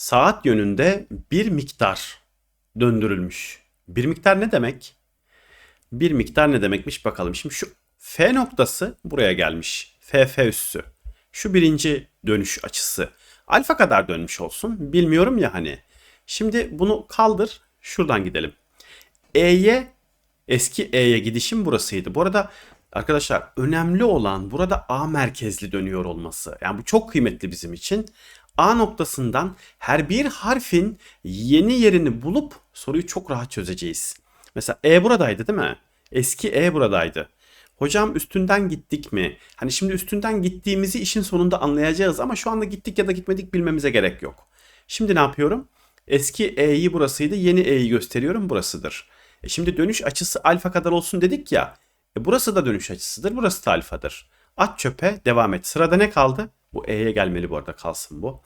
saat yönünde bir miktar döndürülmüş. Bir miktar ne demek? Bir miktar ne demekmiş bakalım. Şimdi şu F noktası buraya gelmiş. FF üssü. Şu birinci dönüş açısı. Alfa kadar dönmüş olsun. Bilmiyorum ya hani. Şimdi bunu kaldır. Şuradan gidelim. E'ye eski E'ye gidişim burasıydı. Bu arada arkadaşlar önemli olan burada A merkezli dönüyor olması. Yani bu çok kıymetli bizim için. A noktasından her bir harfin yeni yerini bulup soruyu çok rahat çözeceğiz. Mesela E buradaydı değil mi? Eski E buradaydı. Hocam üstünden gittik mi? Hani şimdi üstünden gittiğimizi işin sonunda anlayacağız ama şu anda gittik ya da gitmedik bilmemize gerek yok. Şimdi ne yapıyorum? Eski E'yi burasıydı, yeni E'yi gösteriyorum burasıdır. E şimdi dönüş açısı alfa kadar olsun dedik ya. E burası da dönüş açısıdır, burası da alfadır. At çöpe, devam et. Sırada ne kaldı? Bu E'ye gelmeli bu arada kalsın bu.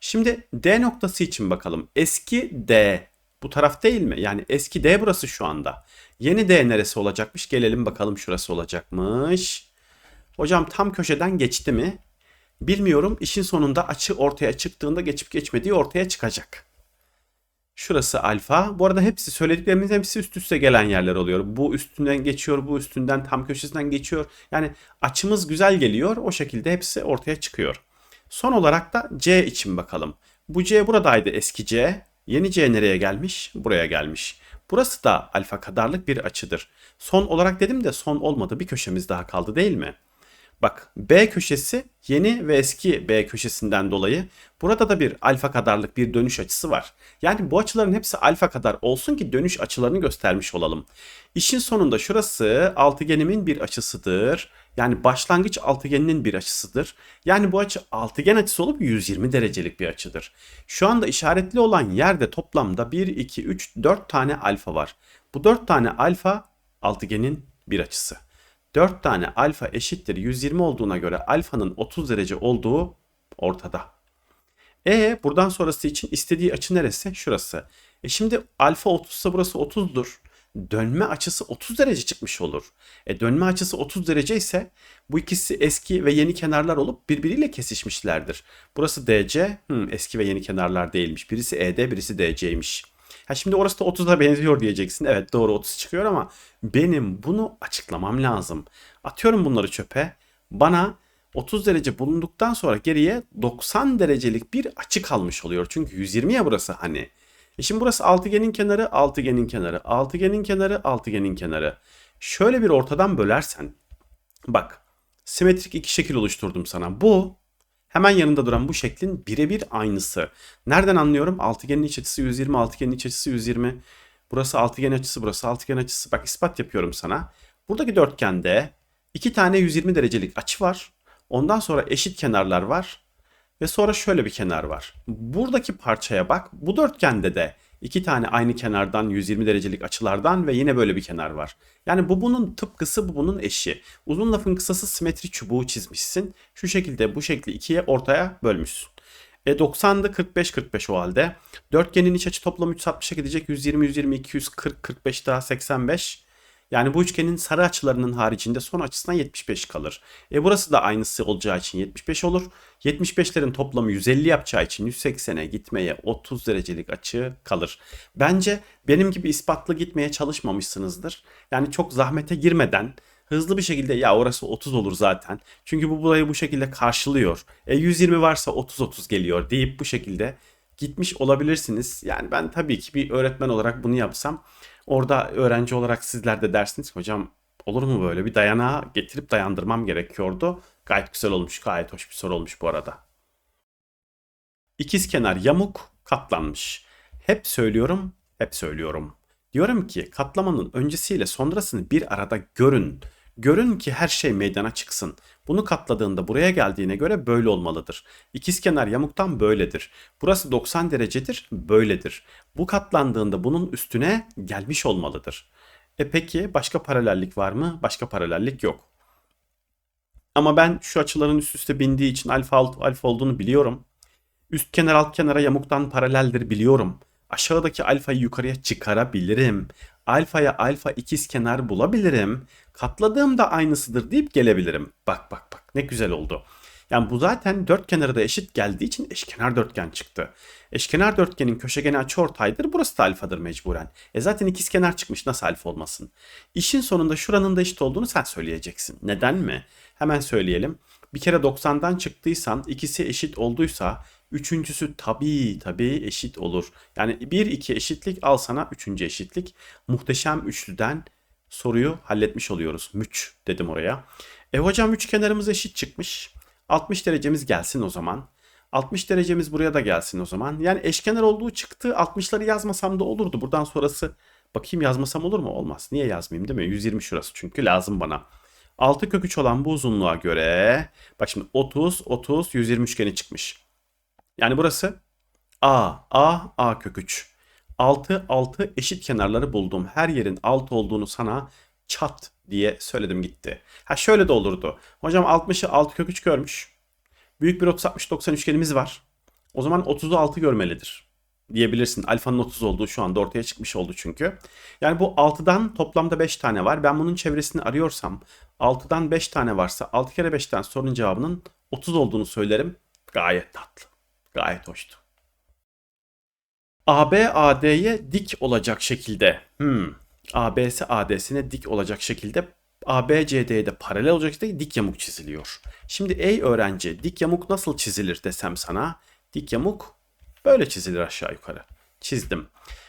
Şimdi D noktası için bakalım. Eski D bu taraf değil mi? Yani eski D burası şu anda. Yeni D neresi olacakmış? Gelelim bakalım şurası olacakmış. Hocam tam köşeden geçti mi? Bilmiyorum. İşin sonunda açı ortaya çıktığında geçip geçmediği ortaya çıkacak. Şurası alfa. Bu arada hepsi söylediklerimizin hepsi üst üste gelen yerler oluyor. Bu üstünden geçiyor, bu üstünden tam köşesinden geçiyor. Yani açımız güzel geliyor. O şekilde hepsi ortaya çıkıyor. Son olarak da C için bakalım. Bu C buradaydı eski C. Yeni C nereye gelmiş? Buraya gelmiş. Burası da alfa kadarlık bir açıdır. Son olarak dedim de son olmadı. Bir köşemiz daha kaldı değil mi? Bak B köşesi yeni ve eski B köşesinden dolayı burada da bir alfa kadarlık bir dönüş açısı var. Yani bu açıların hepsi alfa kadar olsun ki dönüş açılarını göstermiş olalım. İşin sonunda şurası altıgenimin bir açısıdır. Yani başlangıç altıgeninin bir açısıdır. Yani bu açı altıgen açısı olup 120 derecelik bir açıdır. Şu anda işaretli olan yerde toplamda 1, 2, 3, 4 tane alfa var. Bu 4 tane alfa altıgenin bir açısı. 4 tane alfa eşittir 120 olduğuna göre alfanın 30 derece olduğu ortada. E buradan sonrası için istediği açı neresi? Şurası. E şimdi alfa 30 ise burası 30'dur. Dönme açısı 30 derece çıkmış olur. E dönme açısı 30 derece ise bu ikisi eski ve yeni kenarlar olup birbiriyle kesişmişlerdir. Burası DC, hmm, eski ve yeni kenarlar değilmiş. Birisi ED, birisi DC'ymiş. Ha şimdi orası da 30'a benziyor diyeceksin. Evet doğru 30 çıkıyor ama benim bunu açıklamam lazım. Atıyorum bunları çöpe. Bana 30 derece bulunduktan sonra geriye 90 derecelik bir açı kalmış oluyor. Çünkü 120 ya burası hani. E şimdi burası altıgenin kenarı, altıgenin kenarı, altıgenin kenarı, altıgenin kenarı. Şöyle bir ortadan bölersen. Bak simetrik iki şekil oluşturdum sana. Bu Hemen yanında duran bu şeklin birebir aynısı. Nereden anlıyorum? Altıgenin iç açısı 120, altıgenin iç açısı 120. Burası altıgen açısı, burası altıgen açısı. Bak ispat yapıyorum sana. Buradaki dörtgende iki tane 120 derecelik açı var. Ondan sonra eşit kenarlar var. Ve sonra şöyle bir kenar var. Buradaki parçaya bak. Bu dörtgende de iki tane aynı kenardan 120 derecelik açılardan ve yine böyle bir kenar var. Yani bu bunun tıpkısı bu bunun eşi. Uzun lafın kısası simetri çubuğu çizmişsin. Şu şekilde bu şekli ikiye ortaya bölmüşsün. E 90'dı 45 45 o halde. Dörtgenin iç açı toplamı 360'a gidecek. 120 120 240 45 daha 85. Yani bu üçgenin sarı açılarının haricinde son açısından 75 kalır. E burası da aynısı olacağı için 75 olur. 75'lerin toplamı 150 yapacağı için 180'e gitmeye 30 derecelik açı kalır. Bence benim gibi ispatlı gitmeye çalışmamışsınızdır. Yani çok zahmete girmeden hızlı bir şekilde ya orası 30 olur zaten. Çünkü bu burayı bu şekilde karşılıyor. E 120 varsa 30-30 geliyor deyip bu şekilde gitmiş olabilirsiniz. Yani ben tabii ki bir öğretmen olarak bunu yapsam Orada öğrenci olarak sizler de dersiniz hocam olur mu böyle bir dayanağa getirip dayandırmam gerekiyordu. Gayet güzel olmuş, gayet hoş bir soru olmuş bu arada. İkiz kenar yamuk katlanmış. Hep söylüyorum, hep söylüyorum. Diyorum ki katlamanın öncesiyle sonrasını bir arada görün. Görün ki her şey meydana çıksın. Bunu katladığında buraya geldiğine göre böyle olmalıdır. İkizkenar yamuktan böyledir. Burası 90 derecedir, böyledir. Bu katlandığında bunun üstüne gelmiş olmalıdır. E peki başka paralellik var mı? Başka paralellik yok. Ama ben şu açıların üst üste bindiği için alfa alt alfa olduğunu biliyorum. Üst kenar alt kenara yamuktan paraleldir biliyorum. Aşağıdaki alfayı yukarıya çıkarabilirim. Alfaya alfa ikiz kenar bulabilirim. Katladığım da aynısıdır deyip gelebilirim. Bak bak bak ne güzel oldu. Yani bu zaten dört kenarı da eşit geldiği için eşkenar dörtgen çıktı. Eşkenar dörtgenin köşegeni açıortaydır. Burası da alfadır mecburen. E zaten ikizkenar çıkmış nasıl alfa olmasın? İşin sonunda şuranın da eşit olduğunu sen söyleyeceksin. Neden mi? Hemen söyleyelim. Bir kere 90'dan çıktıysan ikisi eşit olduysa Üçüncüsü tabii tabii eşit olur. Yani 1 2 eşitlik al sana üçüncü eşitlik. Muhteşem üçlüden soruyu halletmiş oluyoruz. Müç dedim oraya. E hocam üç kenarımız eşit çıkmış. 60 derecemiz gelsin o zaman. 60 derecemiz buraya da gelsin o zaman. Yani eşkenar olduğu çıktı. 60'ları yazmasam da olurdu. Buradan sonrası bakayım yazmasam olur mu? Olmaz. Niye yazmayayım değil mi? 120 şurası çünkü lazım bana. 6 kök 3 olan bu uzunluğa göre bak şimdi 30 30 120 üçgeni çıkmış. Yani burası A, A, A kök 3. 6, 6 eşit kenarları buldum. Her yerin 6 olduğunu sana çat diye söyledim gitti. Ha şöyle de olurdu. Hocam 60'ı 6 kök 3 görmüş. Büyük bir 30 60 90 üçgenimiz var. O zaman 30'u 6 görmelidir diyebilirsin. Alfanın 30 olduğu şu anda ortaya çıkmış oldu çünkü. Yani bu 6'dan toplamda 5 tane var. Ben bunun çevresini arıyorsam 6'dan 5 tane varsa 6 kere 5'ten sorunun cevabının 30 olduğunu söylerim. Gayet tatlı. Gayet hoştu. AB AD'ye dik olacak şekilde. Hmm. AB'si AD'sine dik olacak şekilde AB CD'ye de paralel olacak şekilde dik yamuk çiziliyor. Şimdi ey öğrenci dik yamuk nasıl çizilir desem sana. Dik yamuk böyle çizilir aşağı yukarı. Çizdim.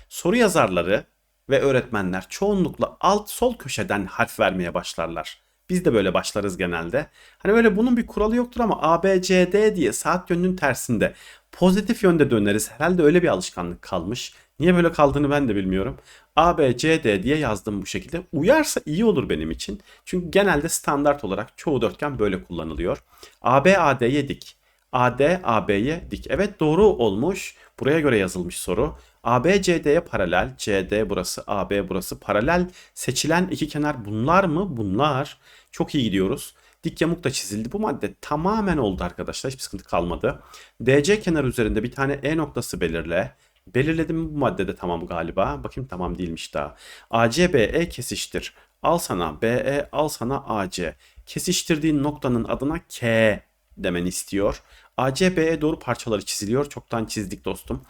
Soru yazarları ve öğretmenler çoğunlukla alt sol köşeden harf vermeye başlarlar. Biz de böyle başlarız genelde. Hani böyle bunun bir kuralı yoktur ama A, B, C, D diye saat yönünün tersinde pozitif yönde döneriz. Herhalde öyle bir alışkanlık kalmış. Niye böyle kaldığını ben de bilmiyorum. A, B, C, D diye yazdım bu şekilde. Uyarsa iyi olur benim için. Çünkü genelde standart olarak çoğu dörtgen böyle kullanılıyor. A, B, A, D'ye dik. AD AB'ye dik. Evet doğru olmuş. Buraya göre yazılmış soru. AB CD'ye paralel. CD burası, AB burası paralel. Seçilen iki kenar bunlar mı? Bunlar. Çok iyi gidiyoruz. Dik yamuk da çizildi. Bu madde tamamen oldu arkadaşlar. Hiçbir sıkıntı kalmadı. DC kenar üzerinde bir tane E noktası belirle. Belirledim bu maddede tamam galiba. Bakayım tamam değilmiş daha. AC BE kesiştir. Al sana BE al sana AC. Kesiştirdiğin noktanın adına K demeni istiyor. AC BE doğru parçaları çiziliyor. Çoktan çizdik dostum.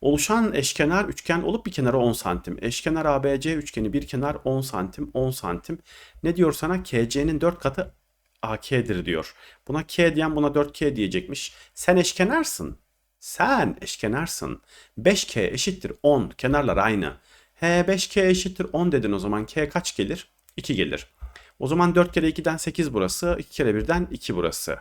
Oluşan eşkenar üçgen olup bir kenara 10 santim. Eşkenar ABC üçgeni bir kenar 10 santim 10 santim. Ne diyor sana? KC'nin 4 katı AK'dir diyor. Buna K diyen buna 4K diyecekmiş. Sen eşkenarsın. Sen eşkenarsın. 5K eşittir 10. Kenarlar aynı. He 5K eşittir 10 dedin o zaman. K kaç gelir? 2 gelir. O zaman 4 kere 2'den 8 burası. 2 kere 1'den 2 burası.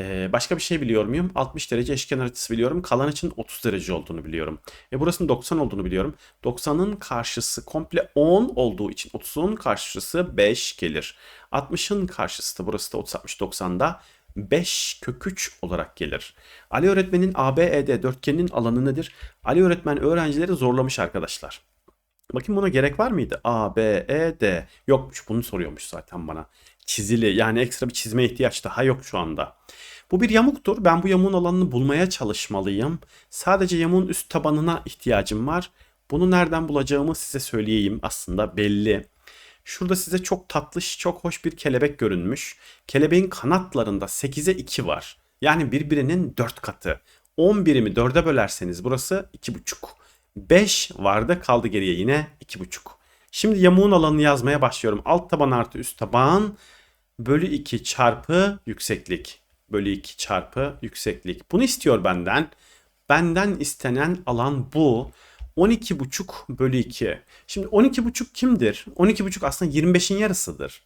Ee, başka bir şey biliyor muyum? 60 derece eşkenar açısı biliyorum. Kalan için 30 derece olduğunu biliyorum. E burasının 90 olduğunu biliyorum. 90'ın karşısı komple 10 olduğu için 30'un karşısı 5 gelir. 60'ın karşısı da burası da 30 60 90'da 5 kök 3 olarak gelir. Ali öğretmenin ABED dörtgeninin alanı nedir? Ali öğretmen öğrencileri zorlamış arkadaşlar. Bakayım buna gerek var mıydı? A, B, E, D. Yokmuş bunu soruyormuş zaten bana. Çizili yani ekstra bir çizme ihtiyaç daha yok şu anda. Bu bir yamuktur. Ben bu yamuğun alanını bulmaya çalışmalıyım. Sadece yamuğun üst tabanına ihtiyacım var. Bunu nereden bulacağımı size söyleyeyim aslında belli. Şurada size çok tatlış, çok hoş bir kelebek görünmüş. Kelebeğin kanatlarında 8'e 2 var. Yani birbirinin 4 katı. 10 birimi 4'e bölerseniz burası 2,5. 5 vardı kaldı geriye yine 2,5. Şimdi yamuğun alanını yazmaya başlıyorum. Alt taban artı üst taban bölü 2 çarpı yükseklik. Bölü 2 çarpı yükseklik. Bunu istiyor benden. Benden istenen alan bu. 12,5 bölü 2. Şimdi 12,5 kimdir? 12,5 aslında 25'in yarısıdır.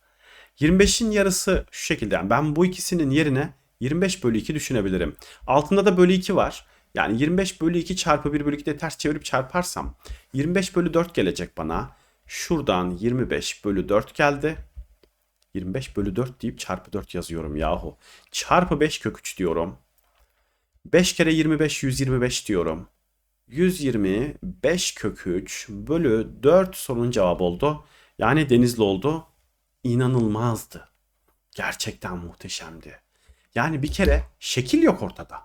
25'in yarısı şu şekilde. Ben bu ikisinin yerine 25 bölü 2 düşünebilirim. Altında da bölü 2 var. Yani 25 bölü 2 çarpı 1 bölü 2 de ters çevirip çarparsam 25 bölü 4 gelecek bana. Şuradan 25 bölü 4 geldi. 25 bölü 4 deyip çarpı 4 yazıyorum yahu. Çarpı 5 kök 3 diyorum. 5 kere 25 125 diyorum. 125 kök 3 bölü 4 sorunun cevabı oldu. Yani denizli oldu. İnanılmazdı. Gerçekten muhteşemdi. Yani bir kere şekil yok ortada.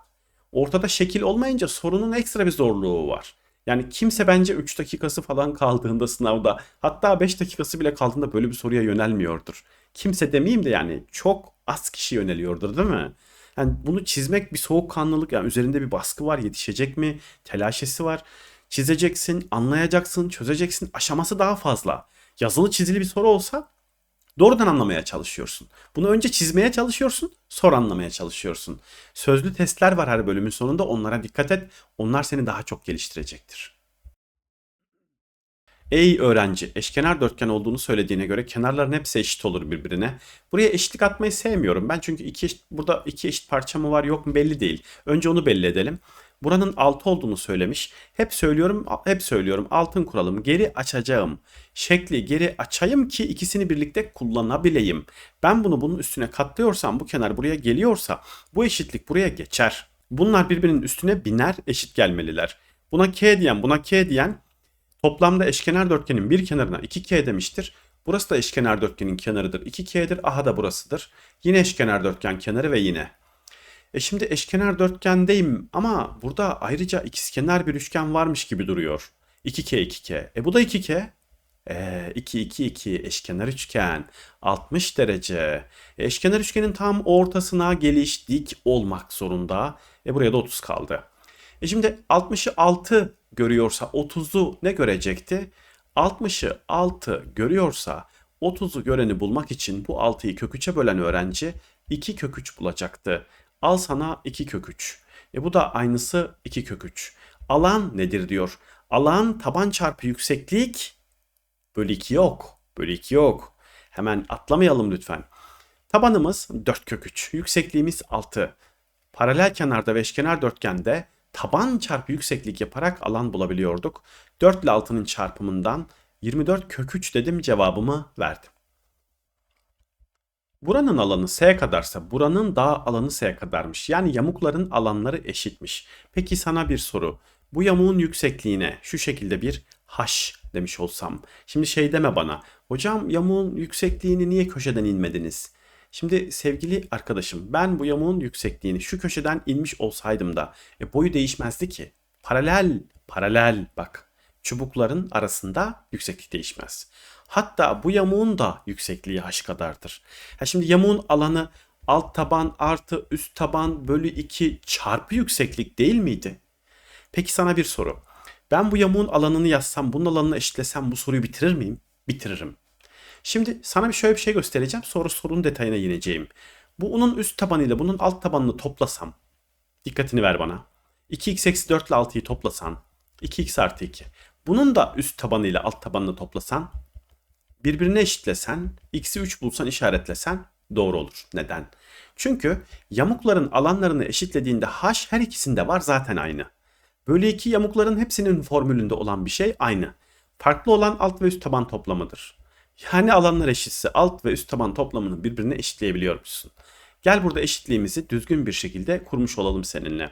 Ortada şekil olmayınca sorunun ekstra bir zorluğu var. Yani kimse bence 3 dakikası falan kaldığında sınavda hatta 5 dakikası bile kaldığında böyle bir soruya yönelmiyordur. Kimse demeyeyim de yani çok az kişi yöneliyordur değil mi? Yani bunu çizmek bir soğukkanlılık yani üzerinde bir baskı var yetişecek mi telaşesi var. Çizeceksin, anlayacaksın, çözeceksin. Aşaması daha fazla. Yazılı çizili bir soru olsa doğrudan anlamaya çalışıyorsun. Bunu önce çizmeye çalışıyorsun, sonra anlamaya çalışıyorsun. Sözlü testler var her bölümün sonunda. Onlara dikkat et. Onlar seni daha çok geliştirecektir. Ey öğrenci, eşkenar dörtgen olduğunu söylediğine göre kenarların hepsi eşit olur birbirine. Buraya eşitlik atmayı sevmiyorum ben çünkü iki eşit, burada iki eşit parça mı var yok mu belli değil. Önce onu belli edelim. Buranın 6 olduğunu söylemiş. Hep söylüyorum, hep söylüyorum. Altın kuralım. Geri açacağım. Şekli geri açayım ki ikisini birlikte kullanabileyim. Ben bunu bunun üstüne katlıyorsam, bu kenar buraya geliyorsa bu eşitlik buraya geçer. Bunlar birbirinin üstüne biner, eşit gelmeliler. Buna k diyen, buna k diyen toplamda eşkenar dörtgenin bir kenarına 2k demiştir. Burası da eşkenar dörtgenin kenarıdır. 2k'dir. Aha da burasıdır. Yine eşkenar dörtgen kenarı ve yine e şimdi eşkenar dörtgendeyim ama burada ayrıca ikizkenar bir üçgen varmış gibi duruyor. 2K 2K. E bu da 2K. E 2 2 2 eşkenar üçgen 60 derece. E, eşkenar üçgenin tam ortasına geliş dik olmak zorunda. E buraya da 30 kaldı. E şimdi 60'ı 6 görüyorsa 30'u ne görecekti? 60'ı 6 görüyorsa 30'u göreni bulmak için bu 6'yı kök 3'e bölen öğrenci 2 kök 3 bulacaktı. Al sana 2 kök 3. E bu da aynısı 2 kök 3. Alan nedir diyor. Alan taban çarpı yükseklik bölü 2 yok. Bölü 2 yok. Hemen atlamayalım lütfen. Tabanımız 4 kök 3. Yüksekliğimiz 6. Paralel kenarda ve eşkenar dörtgende taban çarpı yükseklik yaparak alan bulabiliyorduk. 4 ile 6'nın çarpımından 24 kök 3 dedim cevabımı verdim. Buranın alanı S kadarsa buranın da alanı S kadarmış. Yani yamukların alanları eşitmiş. Peki sana bir soru. Bu yamuğun yüksekliğine şu şekilde bir h demiş olsam. Şimdi şey deme bana. Hocam yamuğun yüksekliğini niye köşeden inmediniz? Şimdi sevgili arkadaşım ben bu yamuğun yüksekliğini şu köşeden inmiş olsaydım da e, boyu değişmezdi ki. Paralel, paralel bak. Çubukların arasında yükseklik değişmez. Hatta bu yamuğun da yüksekliği h kadardır. Ha şimdi yamuğun alanı alt taban artı üst taban bölü 2 çarpı yükseklik değil miydi? Peki sana bir soru. Ben bu yamuğun alanını yazsam, bunun alanını eşitlesem bu soruyu bitirir miyim? Bitiririm. Şimdi sana bir şöyle bir şey göstereceğim. Sonra sorunun detayına ineceğim. Bu unun üst tabanıyla bunun alt tabanını toplasam. Dikkatini ver bana. 2x eksi 4 ile 6'yı toplasan. 2x artı 2. Bunun da üst tabanıyla alt tabanını toplasan birbirine eşitlesen, x'i 3 bulsan işaretlesen doğru olur. Neden? Çünkü yamukların alanlarını eşitlediğinde h her ikisinde var zaten aynı. Bölü 2 yamukların hepsinin formülünde olan bir şey aynı. Farklı olan alt ve üst taban toplamıdır. Yani alanlar eşitse alt ve üst taban toplamını birbirine eşitleyebiliyor musun? Gel burada eşitliğimizi düzgün bir şekilde kurmuş olalım seninle.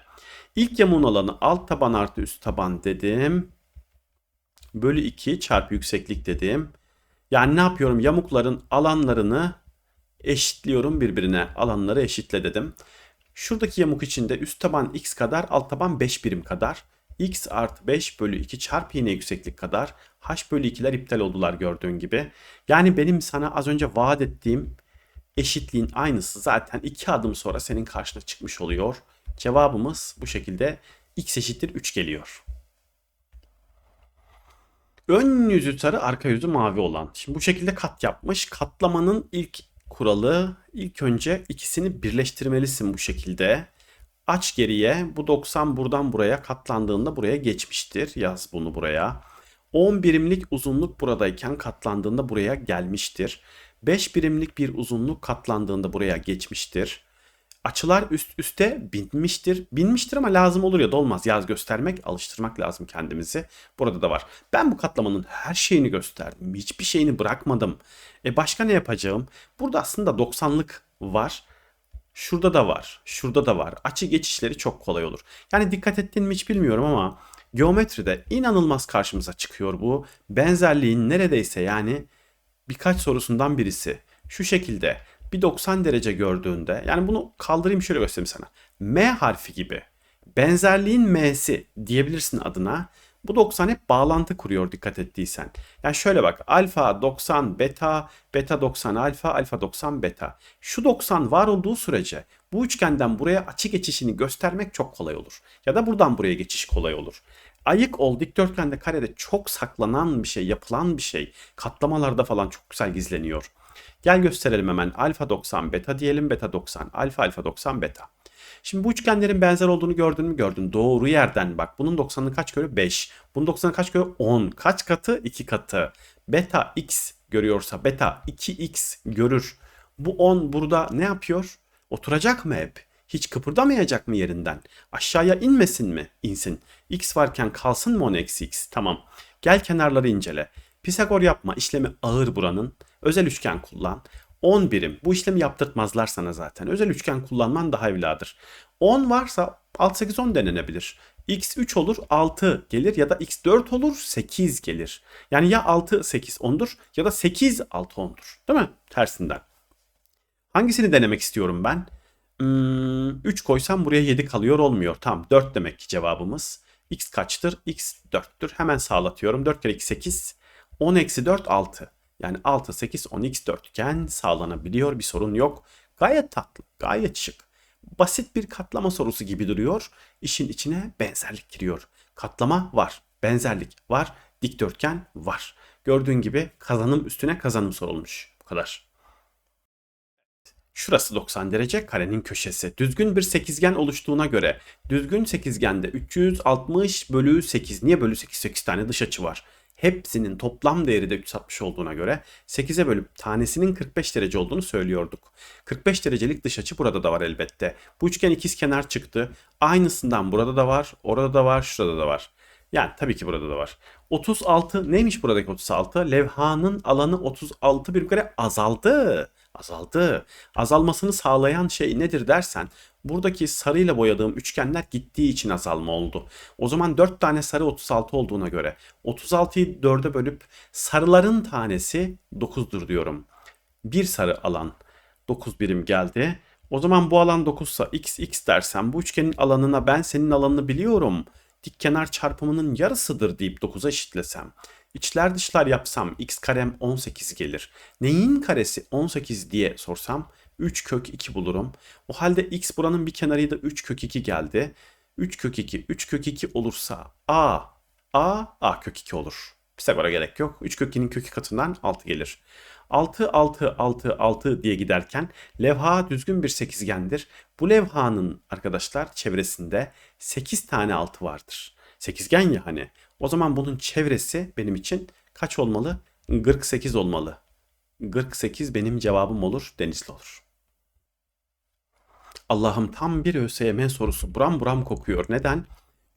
İlk yamuğun alanı alt taban artı üst taban dedim. Bölü 2 çarpı yükseklik dedim. Yani ne yapıyorum? Yamukların alanlarını eşitliyorum birbirine. Alanları eşitle dedim. Şuradaki yamuk içinde üst taban x kadar, alt taban 5 birim kadar. x artı 5 bölü 2 çarpı yine yükseklik kadar. h bölü 2'ler iptal oldular gördüğün gibi. Yani benim sana az önce vaat ettiğim eşitliğin aynısı zaten 2 adım sonra senin karşına çıkmış oluyor. Cevabımız bu şekilde x eşittir 3 geliyor. Ön yüzü sarı, arka yüzü mavi olan. Şimdi bu şekilde kat yapmış. Katlamanın ilk kuralı ilk önce ikisini birleştirmelisin bu şekilde. Aç geriye. Bu 90 buradan buraya katlandığında buraya geçmiştir. Yaz bunu buraya. 10 birimlik uzunluk buradayken katlandığında buraya gelmiştir. 5 birimlik bir uzunluk katlandığında buraya geçmiştir. Açılar üst üste binmiştir. Binmiştir ama lazım olur ya da olmaz. Yaz göstermek, alıştırmak lazım kendimizi. Burada da var. Ben bu katlamanın her şeyini gösterdim. Hiçbir şeyini bırakmadım. E başka ne yapacağım? Burada aslında 90'lık var. Şurada da var. Şurada da var. Açı geçişleri çok kolay olur. Yani dikkat ettin mi hiç bilmiyorum ama geometride inanılmaz karşımıza çıkıyor bu. Benzerliğin neredeyse yani birkaç sorusundan birisi. Şu şekilde bir 90 derece gördüğünde yani bunu kaldırayım şöyle göstereyim sana. M harfi gibi benzerliğin M'si diyebilirsin adına. Bu 90 hep bağlantı kuruyor dikkat ettiysen. Yani şöyle bak alfa 90 beta, beta 90 alfa, alfa 90 beta. Şu 90 var olduğu sürece Bu üçgenden buraya açı geçişini göstermek çok kolay olur. Ya da buradan buraya geçiş kolay olur. Ayık ol dikdörtgende karede çok saklanan bir şey, yapılan bir şey. Katlamalarda falan çok güzel gizleniyor. Gel gösterelim hemen. Alfa 90 beta diyelim. Beta 90. Alfa alfa 90 beta. Şimdi bu üçgenlerin benzer olduğunu gördün mü? Gördün. Doğru yerden bak. Bunun 90'ını kaç görüyor? 5. Bunun 90'ını kaç görüyor? 10. Kaç katı? 2 katı. Beta x görüyorsa beta 2x görür. Bu 10 burada ne yapıyor? Oturacak mı hep? Hiç kıpırdamayacak mı yerinden? Aşağıya inmesin mi? İnsin. X varken kalsın mı 10 eksi x? Tamam. Gel kenarları incele. Pisagor yapma. İşlemi ağır buranın. Özel üçgen kullan. 10 birim. Bu işlemi yaptırtmazlar sana zaten. Özel üçgen kullanman daha evladır. 10 varsa 6, 8, 10 denenebilir. x 3 olur 6 gelir ya da x 4 olur 8 gelir. Yani ya 6 8 10'dur ya da 8 6 10'dur. Değil mi? Tersinden. Hangisini denemek istiyorum ben? Hmm, 3 koysam buraya 7 kalıyor olmuyor. Tamam 4 demek ki cevabımız. x kaçtır? x 4'tür. Hemen sağlatıyorum. 4 kere x 8. 10 eksi 4 6. Yani 6, 8, 10 x dörtgen sağlanabiliyor. Bir sorun yok. Gayet tatlı, gayet şık. Basit bir katlama sorusu gibi duruyor. İşin içine benzerlik giriyor. Katlama var, benzerlik var, dikdörtgen var. Gördüğün gibi kazanım üstüne kazanım sorulmuş. Bu kadar. Şurası 90 derece karenin köşesi. Düzgün bir sekizgen oluştuğuna göre düzgün sekizgende 360 bölü 8. Niye bölü 8? 8 tane dış açı var hepsinin toplam değeri de 360 olduğuna göre 8'e bölüp tanesinin 45 derece olduğunu söylüyorduk. 45 derecelik dış açı burada da var elbette. Bu üçgen ikiz kenar çıktı. Aynısından burada da var, orada da var, şurada da var. Yani tabii ki burada da var. 36 neymiş buradaki 36? Levhanın alanı 36 bir kere azaldı. Azaldı. Azalmasını sağlayan şey nedir dersen buradaki sarıyla boyadığım üçgenler gittiği için azalma oldu. O zaman 4 tane sarı 36 olduğuna göre 36'yı 4'e bölüp sarıların tanesi 9'dur diyorum. Bir sarı alan 9 birim geldi. O zaman bu alan 9 ise x x dersem bu üçgenin alanına ben senin alanını biliyorum. Dik kenar çarpımının yarısıdır deyip 9'a eşitlesem. İçler dışlar yapsam x karem 18 gelir. Neyin karesi 18 diye sorsam 3 kök 2 bulurum. O halde x buranın bir kenarıydı 3 kök 2 geldi. 3 kök 2, 3 kök 2 olursa a, a, a kök 2 olur. Pisagor'a gerek yok. 3 kök 2'nin kökü katından 6 gelir. 6, 6, 6, 6 diye giderken levha düzgün bir sekizgendir. Bu levhanın arkadaşlar çevresinde 8 tane 6 vardır. Sekizgen ya hani. O zaman bunun çevresi benim için kaç olmalı? 48 olmalı. 48 benim cevabım olur, denizli olur. Allah'ım tam bir ÖSYM sorusu. Buram buram kokuyor. Neden?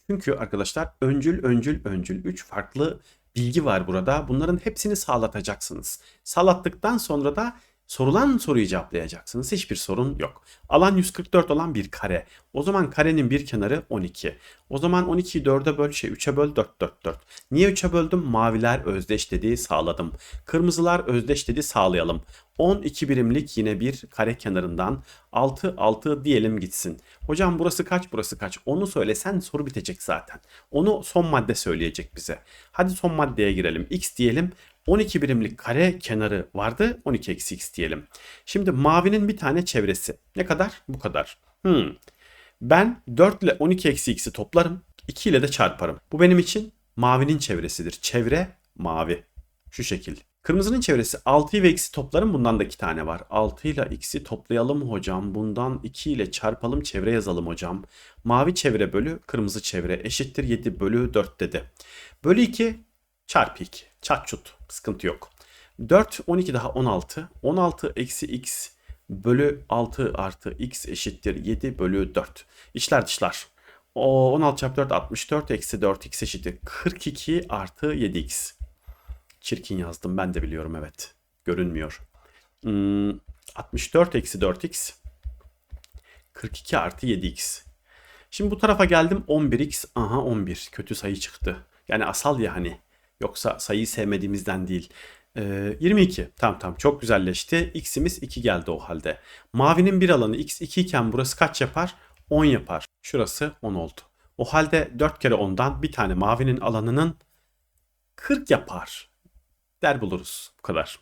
Çünkü arkadaşlar öncül öncül öncül 3 farklı bilgi var burada. Bunların hepsini sağlatacaksınız. Sağlattıktan sonra da Sorulan soruyu cevaplayacaksınız. Hiçbir sorun yok. Alan 144 olan bir kare. O zaman karenin bir kenarı 12. O zaman 12'yi 4'e böl şey 3'e böl 4 4 4. Niye 3'e böldüm? Maviler özdeş dediği sağladım. Kırmızılar özdeş dedi sağlayalım. 12 birimlik yine bir kare kenarından 6 6 diyelim gitsin. Hocam burası kaç burası kaç onu söylesen soru bitecek zaten. Onu son madde söyleyecek bize. Hadi son maddeye girelim. X diyelim 12 birimlik kare kenarı vardı. 12 eksi x diyelim. Şimdi mavinin bir tane çevresi. Ne kadar? Bu kadar. Hmm. Ben 4 ile 12 eksi x'i toplarım. 2 ile de çarparım. Bu benim için mavinin çevresidir. Çevre mavi. Şu şekil. Kırmızının çevresi 6'yı ve x'i toplarım. Bundan da 2 tane var. 6 ile x'i toplayalım hocam. Bundan 2 ile çarpalım. Çevre yazalım hocam. Mavi çevre bölü kırmızı çevre eşittir 7 bölü 4 dedi. Bölü 2 çarpı 2. Çat çut. Sıkıntı yok. 4, 12 daha 16. 16 eksi x bölü 6 artı x eşittir 7 bölü 4. İçler dışlar. O 16 çarpı 4 64 eksi 4 x eşittir 42 artı 7x. Çirkin yazdım ben de biliyorum evet. Görünmüyor. Hmm, 64 eksi 4x 42 artı 7x. Şimdi bu tarafa geldim 11x. Aha 11. Kötü sayı çıktı. Yani asal ya hani. Yoksa sayıyı sevmediğimizden değil. Ee, 22. Tamam tamam çok güzelleşti. X'imiz 2 geldi o halde. Mavinin bir alanı x 2 iken burası kaç yapar? 10 yapar. Şurası 10 oldu. O halde 4 kere 10'dan bir tane mavinin alanının 40 yapar. Der buluruz. Bu kadar.